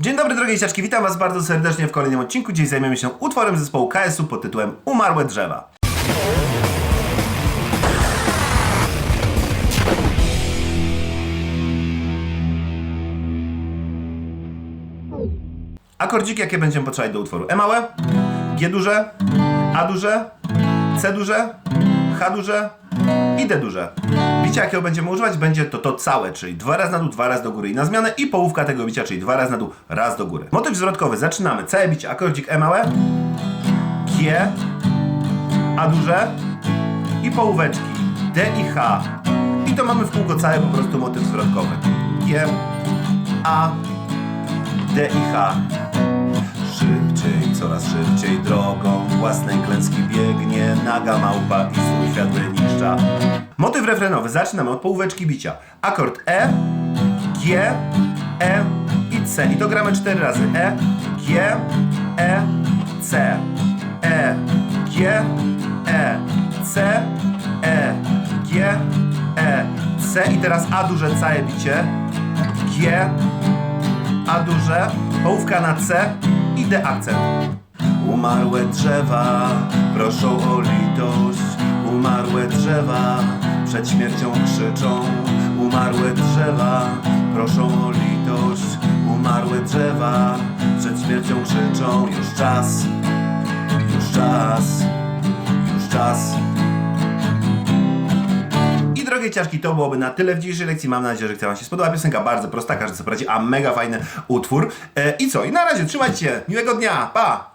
Dzień dobry drogie dzieciaczki, witam was bardzo serdecznie w kolejnym odcinku. Dziś zajmiemy się utworem zespołu KS-u pod tytułem Umarłe drzewa. Akordziki jakie będziemy potrzebować do utworu? E małe, G duże, A duże, C duże, H duże i D duże. Bicia jakiego będziemy używać będzie to to całe, czyli dwa razy na dół, dwa razy do góry i na zmianę i połówka tego bicia, czyli dwa razy na dół, raz do góry. Motyw zwrotkowy, zaczynamy. Całe bicie, akordzik E małe, G, A duże i połóweczki D i H. I to mamy w kółko całe po prostu motyw zwrotkowy. G, A, D i H. Szybciej, coraz szybciej drogą własnej klęski biegnie naga małpa i swój świat wyniszcza. Motyw refrenowy. Zaczynamy od połóweczki bicia. Akord E, G, E i C. I to gramy cztery razy. E, G, E, C. E, G, E, C, E, G, E, C. I teraz A duże całe bicie. G, a duże, połówka na C i D akcent. Umarłe drzewa proszą o litość, umarłe drzewa przed śmiercią krzyczą. Umarłe drzewa proszą o litość, umarłe drzewa przed śmiercią krzyczą. Już czas, już czas, już czas. I drogie ciaszki, to byłoby na tyle w dzisiejszej lekcji. Mam nadzieję, że Wam się spodobała piosenka. Bardzo prosta, każdy sobie poradzi, a mega fajny utwór. E, I co? I na razie, trzymajcie się. Miłego dnia. Pa!